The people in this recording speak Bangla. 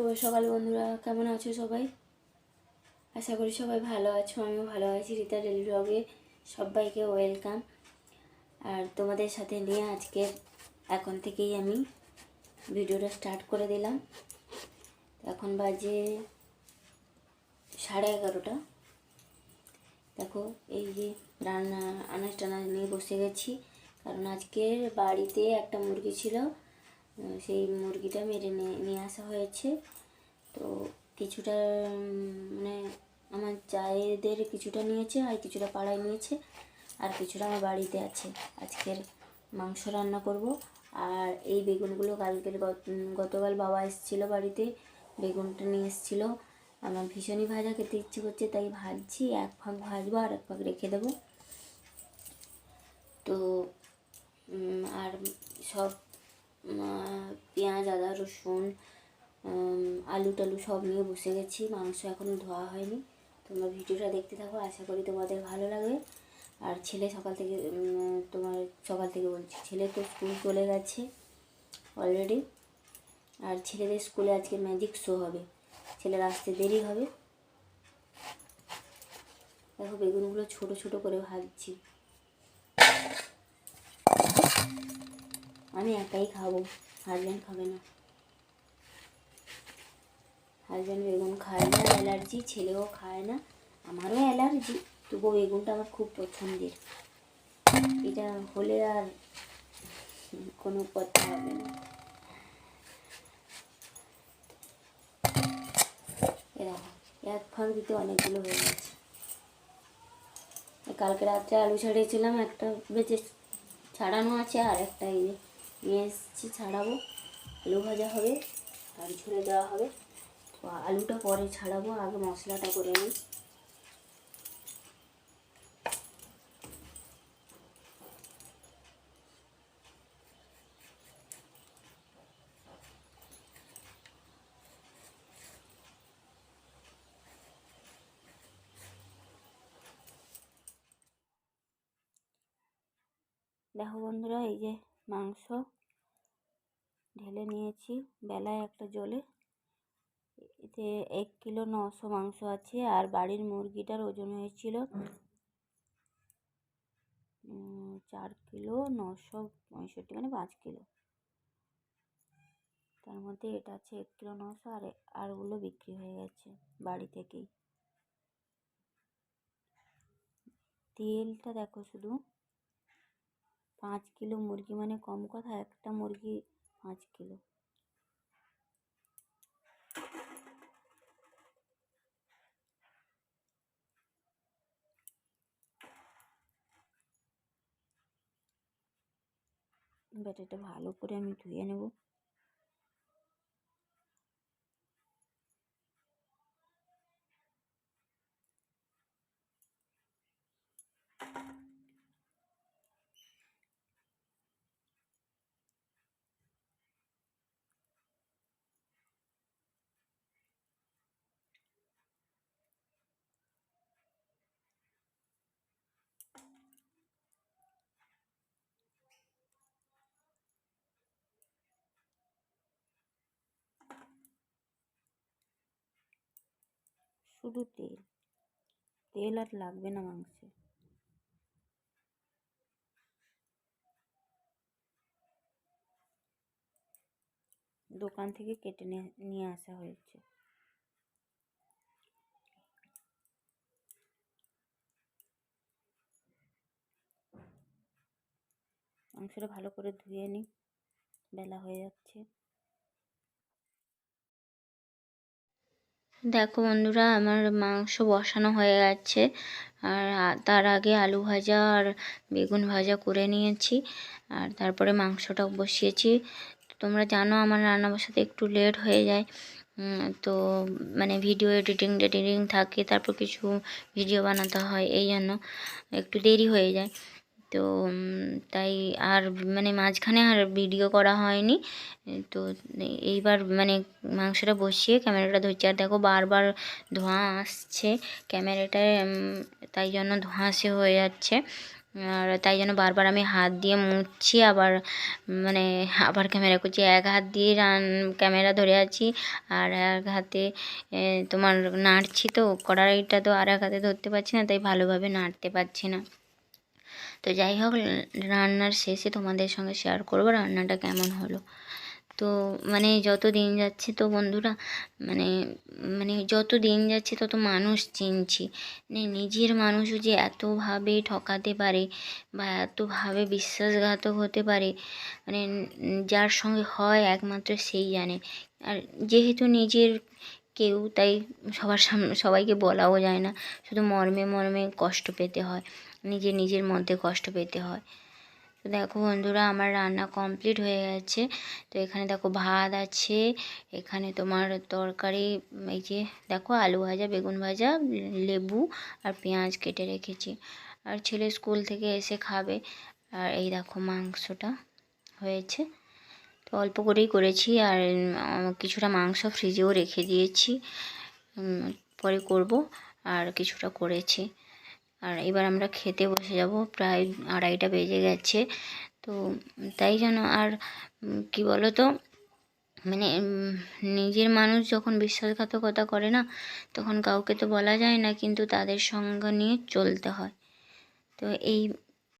শুভ সকাল বন্ধুরা, কেমন আছো সবাই? আশা করি সবাই ভালো আছো, আমিও ভালো আছি রীতা ডেলি ব্লগে, সবাইকে ওয়েলকাম। আর তোমাদের সাথে নিয়ে আজকে এখন থেকেই আমি ভিডিওটা স্টার্ট করে দিলাম। এখন বাজে সাড়ে এগারোটা। দেখো, এই যে রান্না, আনাজ টানাজ নিয়ে বসে গেছি, কারণ আজকে বাড়িতে একটা মুরগি ছিল সেই মুরগিটা মেরে নিয়ে আসা হয়েছে। তো কিছুটা মানে আমার চায়েদের কিছুটা নিয়েছে আর কিছুটা পাড়ায় নিয়েছে আর কিছুটা আমার বাড়িতে আছে। আজকের মাংস রান্না করব। আর এই বেগুনগুলো কালকের গত- গতকাল বাবা এসেছিল বাড়িতে, বেগুনটা নিয়ে এসেছিল। আমার ভীষণই ভাজা খেতে ইচ্ছে করছে, তাই ভাজছি। এক ফাঁক ভাজবো আর এক ফাঁক রেখে দেবো। তো আর সব পেঁয়াজ, আদা, রসুন আলু টালু সব নিয়ে বসে গেছি। মাংস এখনও ধোয়া হয়নি। তোমরা ভিডিওটা দেখতে থাকো, আশা করি তোমাদের ভালো লাগবে। আর ছেলে সকাল থেকে তোমার সকাল থেকে বলছি, ছেলে তো স্কুল চলে গেছে অলরেডি আর ছেলেদের স্কুলে আজকে ম্যাজিক শো হবে। ছেলের আসতে দেরি হবে। দেখো বেগুনগুলো ছোট ছোট করে ভাজছি। আমি একাই খাব। হাজব্যান্ড খাবে না। হাজব্যান্ড বেগুন খায় না, অ্যালার্জি, ছেলেও খায় না। আমারও অ্যালার্জি তবুও বেগুনটা আমার খুব পছন্দের। এটা হলে আর কোনো কথা হবে না। এক ফাঁক দিতে অনেকগুলো হয়ে গেছে। কালকে রাত্রে আলু ছাড়িয়েছিলাম, একটা বেঁচে ছাড়ানো আছে আর একটা এই নিয়ে এসেছি, ছাড়াবো। আলু ভাজা হবে আর ঝুলে দেওয়া হবে। আলুটা পরে ছাড়াবো, আগে মশলাটা করে নিই। দেখো বন্ধুরা, এই যে মাংস ঢেলে নিয়েছি। বেলায় একটা জলে। এতে এক কিলো নশো মাংস আছে আর বাড়ির মুরগিটার ওজন হয়েছিল চার কিলো নশো পঁয়ষট্টি মানে পাঁচ কিলো। তার মধ্যে এটা আছে এক কিলো নশো আর আরগুলো বিক্রি হয়ে গেছে বাড়ি থেকেই। তেলটা দেখো শুধু। পাঁচ কিলো মুরগি মানে কম কথা, একটা মুরগি পাঁচ কিলো। ব্যাটারটা ভালো করে আমি ধুয়ে নেব। শুধু তেল। তেল আর লাগবে না মাংসে। দোকান থেকে কেটে নিয়ে আসা হয়েছে। মাংসটা ভালো করে ধুয়ে নিই। বেলা হয়ে যাচ্ছে। দেখো বন্ধুরা, আমার মাংস বসানো হয়ে গেছে। আর তার আগে আলু ভাজা আর বেগুন ভাজা করে নিয়েছি। আর তারপরে মাংসটাও বসিয়েছি। তোমরা জানো আমার রান্না বসাতে একটু লেট হয়ে যায়। তো মানে ভিডিও এডিটিং টেডিটিং থাকে, তারপর কিছু ভিডিও বানাতে হয়, এই জন্য একটু দেরি হয়ে যায়। তো তাই আর মানে মাঝখানে আর ভিডিও করা হয়নি। তো, এইবার মানে মাংসটা বসিয়ে ক্যামেরাটা ধরছি। আর দেখো বারবার ধোঁয়া আসছে ক্যামেরাটায় তাই জন্য ধোঁয়াশে হয়ে যাচ্ছে। আর তাই জন্য বারবার আমি হাত দিয়ে মুছছি, আবার মানে আবার ক্যামেরা করছি। এক হাত দিয়ে রান ক্যামেরা ধরে আছি। আর এক হাতে তোমার নাড়ছি তো, কড়াইটা তো আর এক হাতে ধরতে পারছি না, তাই ভালোভাবে নাড়তে পারছি না। তো যাই হোক, রান্নার শেষে তোমাদের সঙ্গে শেয়ার করব রান্নাটা কেমন হলো। তো মানে যত দিন যাচ্ছে তো বন্ধুরা মানে মানে যত দিন যাচ্ছে তত মানুষ চিনছি। মানে নিজের মানুষও যে এতভাবে ঠকাতে পারে বা এতভাবে বিশ্বাসঘাতক হতে পারে মানে যার সঙ্গে হয় একমাত্র সেই জানে। আর যেহেতু নিজের কেউ, তাই সবার সামনে সবাইকে বলাও যায় না। শুধু মর্মে মর্মে কষ্ট পেতে হয় নিজে নিজের মধ্যে কষ্ট পেতে হয়। তো দেখো বন্ধুরা, আমার রান্না কমপ্লিট হয়ে গেছে। তো এখানে দেখো ভাত আছে, এখানে তোমার তরকারি, এই যে দেখো আলু ভাজা, বেগুন ভাজা, লেবু আর পেঁয়াজ কেটে রেখেছি। আর ছেলে স্কুল থেকে এসে খাবে। আর এই দেখো মাংসটা হয়েছে। তো অল্প করেই করেছি আর কিছুটা মাংস ফ্রিজেও রেখে দিয়েছি। পরে করব আর কিছুটা করেছি। আর এবার আমরা খেতে বসে যাব, প্রায় আড়াইটা বেজে গেছে। তো তাই যেন আর কি বলো তো মানে নিজের মানুষ যখন বিশ্বাসঘাতকতা করে না, তখন কাউকে তো বলা যায় না, কিন্তু তাদের সঙ্গ নিয়ে চলতে হয়। তো এই